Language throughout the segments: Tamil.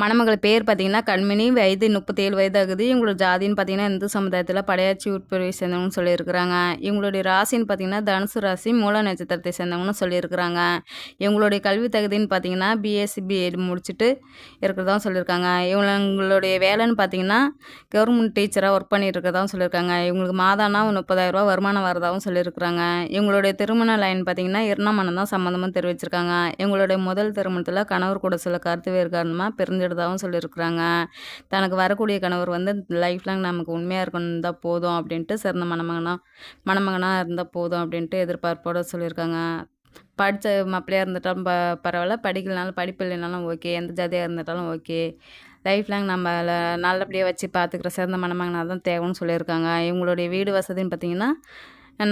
மணமகள் பேர் பார்த்தீங்கன்னா கண்மணி வயது முப்பத்தேழு வயது ஆகுது இவங்களோட ஜாதின்னு பார்த்தீங்கன்னா இந்து சமுதாயத்தில் படையாச்சி உட்பிரிவை சேர்ந்தவங்கன்னு சொல்லியிருக்கிறாங்க. இவங்களுடைய ராசின்னு பார்த்தீங்கன்னா தனுசு ராசி மூல நட்சத்திரத்தை சேர்ந்தவங்கன்னு சொல்லியிருக்கிறாங்க. இவங்களுடைய கல்வி தகுதின்னு பார்த்தீங்கன்னா பிஎஸ்சி பிஎட் முடிச்சுட்டு இருக்கிறதா சொல்லியிருக்காங்க. இவங்களுடைய வேலைன்னு பார்த்தீங்கன்னா கவர்மெண்ட் டீச்சராக ஒர்க் பண்ணியிருக்கிறதாவும் சொல்லியிருக்காங்க. இவங்களுக்கு மாதானா முப்பதாயிரரூபா வருமானம் வரதாகவும் சொல்லியிருக்கிறாங்க. இவங்களுடைய திருமண லைன் பார்த்தீங்கன்னா இரணமனம் தான் சம்மந்தமாக தெரிவிச்சிருக்காங்க. இவங்களுடைய முதல் திருமணத்தில் கணவர் கூட சில கருத்து வேறு காரணமாக பிறந்து செஞ்சிடுதாகவும் சொல்லியிருக்கிறாங்க. தனக்கு வரக்கூடிய கணவர் வந்து லைஃப் லாங் நமக்கு உண்மையாக இருக்கணும் தான் போதும் அப்படின்ட்டு சிறந்த மணமகனாக மணமகனாக இருந்தால் போதும் அப்படின்ட்டு எதிர்பார்ப்போடு சொல்லியிருக்காங்க. படித்த மாப்பிள்ளையாக இருந்துட்டாலும் ப பரவாயில்ல. படிக்கலனாலும் படிப்பு இல்லைனாலும் ஓகே. எந்த ஜாதியாக இருந்துட்டாலும் ஓகே. லைஃப் லாங் நம்மளை நல்லபடியாக வச்சு பார்த்துக்கிற சிறந்த மணமகனாக தான் தேவைன்னு சொல்லியிருக்காங்க. இவங்களுடைய வீடு வசதின்னு பார்த்திங்கன்னா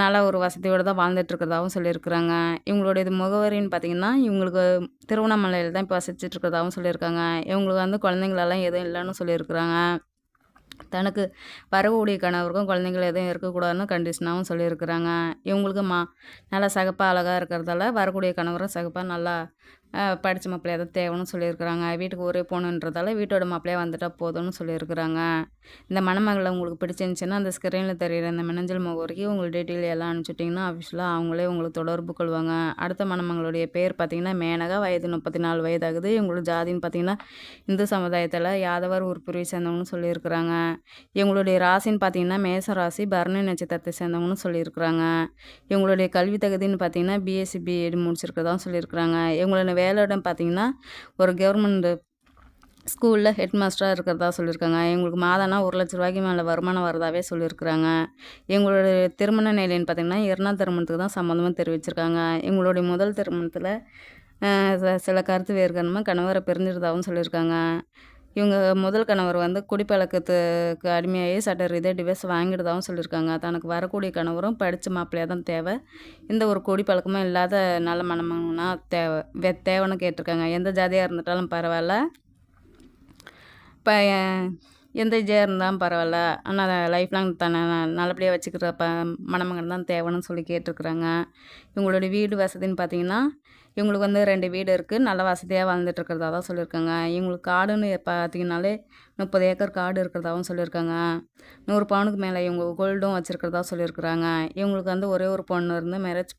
நல்ல ஒரு வசதியோடு தான் வாழ்ந்துட்டுருக்கிறதாகவும் சொல்லியிருக்கிறாங்க. இவங்களுடைய இது முகவரின்னு பார்த்திங்கன்னா இவங்களுக்கு திருவண்ணாமலையில் தான் இப்போ வசிச்சிட்ருக்கிறதாகவும் சொல்லியிருக்காங்க. இவங்களுக்கு வந்து குழந்தைங்களெல்லாம் எதுவும் இல்லைன்னு சொல்லியிருக்கிறாங்க. தனக்கு வரக்கூடிய கணவருக்கும் குழந்தைங்கள் எதுவும் இருக்கக்கூடாதுன்னு கண்டிஷனாகவும் சொல்லியிருக்கிறாங்க. இவங்களுக்கு மா நல்லா சகப்பாக அழகாக இருக்கிறதால வரக்கூடிய கணவரும் சகப்பாக நல்லா படித்த மாப்பிள்ளையாக தான் தேவைன்னு சொல்லியிருக்கிறாங்க. வீட்டுக்கு ஒரே போகணுன்றதால வீட்டோட மாப்பிள்ளையாக வந்துட்டால் போதும்னு சொல்லியிருக்கிறாங்க. இந்த மணமகளை உங்களுக்கு பிடிச்சிருந்துச்சின்னா அந்த ஸ்க்ரீனில் தெரியிற இந்த மினஞ்சல் முகவரிக்கு உங்கள் டீட்டெயில் எல்லாம் அனுப்பிச்சுட்டிங்கன்னா ஆஃபீஸில் அவங்களே உங்களுக்கு தொடர்பு கொள்வாங்க. அடுத்த மணமங்களுடைய பேர் பார்த்திங்கன்னா மேனகா. வயது முப்பத்தி நாலு வயதாகுது. இவங்களோட ஜாதின்னு பார்த்திங்கன்னா இந்து சமுதாயத்தில் யாதவர் உறுப்பிரிவை சேர்ந்தவங்கன்னு சொல்லியிருக்கிறாங்க. இவங்களுடைய ராசின்னு பார்த்திங்கன்னா மேச ராசி பரணி நட்சத்திரத்தை சேர்ந்தவங்கன்னு சொல்லியிருக்கிறாங்க. இவங்களுடைய கல்வி தகுதின்னு பார்த்திங்கன்னா பிஎஸ்சி பிஎட் முடிச்சிருக்கிறதாவும் சொல்லியிருக்கிறாங்க. இவங்களோட வேலையிடம் பார்த்திங்கன்னா ஒரு கவர்மெண்ட் ஸ்கூலில் ஹெட் மாஸ்டராக இருக்கிறதா சொல்லியிருக்காங்க. எங்களுக்கு மாதம்னா ஒரு லட்ச ரூபாய்க்கு மேலே வருமானம் வரதாவே சொல்லியிருக்கிறாங்க. எங்களுடைய திருமண நிலைன்னு பார்த்திங்கன்னா இரண்டாம் திருமணத்துக்கு தான் சம்மந்தமாக தெரிவிச்சிருக்காங்க. எங்களுடைய முதல் திருமணத்தில் சில கருத்து வேறுகாரணமாக கணவரை பிரிஞ்சிருந்தாவும் சொல்லியிருக்காங்க. இவங்க முதல் கணவர் வந்து குடிப்பழக்கத்துக்கு அடிமையாகி சட்ட ரீதியாக டிவைஸ் வாங்கிடுதாகவும் சொல்லியிருக்காங்க. தனக்கு வரக்கூடிய கணவரும் படித்த மாப்பிள்ளையாக தான் தேவை. இந்த ஒரு குடிப்பழக்கமும் இல்லாத நல்ல மனமனா தேவை வே தேவைன்னு கேட்டிருக்காங்க. எந்த ஜாதியாக இருந்துட்டாலும் பரவாயில்ல. இப்போ எந்த ஜாதியாக இருந்தாலும் பரவாயில்ல. ஆனால் லைஃப் லாங் தன்னை நல்லபடியாக வச்சுக்கிற ப மணமகன் தான் தேவைன்னு சொல்லி கேட்டிருக்குறாங்க. இவங்களுடைய வீடு வசதின்னு பார்த்தீங்கன்னா இவங்களுக்கு வந்து ரெண்டு வீடு இருக்குது நல்ல வசதியாக வாழ்ந்துட்டுருக்கிறதா தான் சொல்லியிருக்காங்க. இவங்களுக்கு காடுன்னு பார்த்தீங்கனாலே முப்பது ஏக்கர் காடு இருக்கிறதாகவும் சொல்லியிருக்காங்க. நூறு பவுனுக்கு மேலே இவங்க கோல்டும் வச்சுருக்கிறதா சொல்லியிருக்கிறாங்க. இவங்களுக்கு வந்து ஒரே ஒரு பொண்ணு இருந்து மேரேஜ்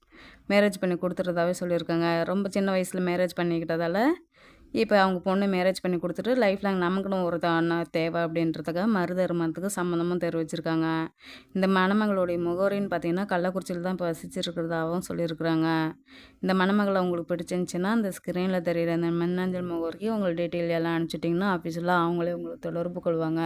மேரேஜ் பண்ணி கொடுத்துறதாவே சொல்லியிருக்காங்க. ரொம்ப சின்ன வயசில் மேரேஜ் பண்ணிக்கிட்டதால் இப்போ அவங்க பொண்ணு மேரேஜ் பண்ணி கொடுத்துட்டு லைஃப் லாங் நமக்குன்னு ஒரு அண்ணா தேவை அப்படின்றதுக்காக மருதருமத்துக்கு சம்மந்தமும் தெரிவிச்சிருக்காங்க. இந்த மணமகளுடைய முகவரின்னு பார்த்தீங்கன்னா கள்ளக்குறிச்சியில் தான் இப்போ வசிச்சிருக்கிறதாகவும் சொல்லியிருக்கிறாங்க. இந்த மணமகளை உங்களுக்கு பிடிச்சிருந்துச்சின்னா அந்த ஸ்க்ரீனில் தெரிகிற அந்த மின்னஞ்சல் முகவரிக்கு உங்கள் டீட்டெயில் எல்லாம் அனுப்பிச்சிட்டிங்கன்னா ஆஃபீஸில் அவங்களே உங்களுக்கு தொடர்பு கொள்வாங்க.